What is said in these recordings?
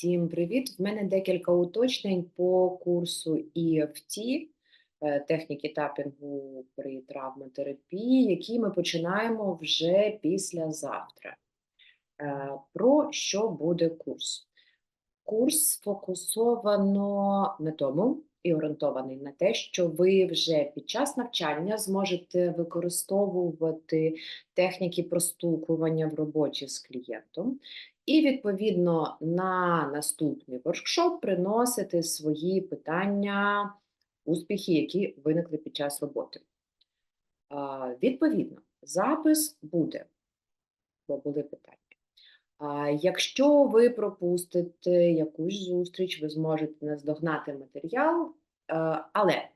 Всім привіт! В мене декілька уточнень по курсу EFT, е, техніки тапінгу при травматерапії, які ми починаємо вже післязавтра. Е, Про що буде курс? Курс сфокусовано на тому і орієнтований на те, що ви вже під час навчання зможете використовувати техніки простукування в роботі з клієнтом, і, відповідно, на наступний воркшоп приносити свої питання, успіхи, які виникли під час роботи. Відповідно, запис буде, бо були питання. Якщо ви пропустите якусь зустріч, ви зможете наздогнати матеріал, е, але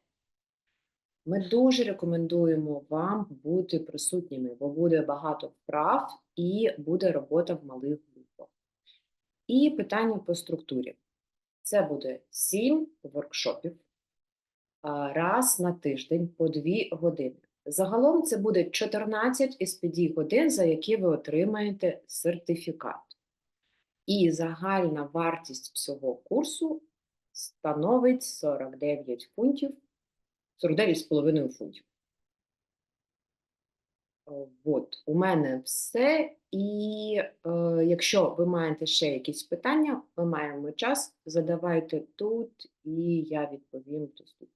ми дуже рекомендуємо вам бути присутніми, бо буде багато вправ і буде робота в малих групах. І питання по структурі. Це буде 7 воркшопів раз на тиждень по 2 години. Загалом це буде 14 SPD годин, за які ви отримаєте сертифікат. І загальна вартість всього курсу становить 49 фунтів, 49,5 фунтів. От, у мене все. І е, якщо ви маєте ще якісь питання, ми маємо час, задавайте тут, і я відповім доступно.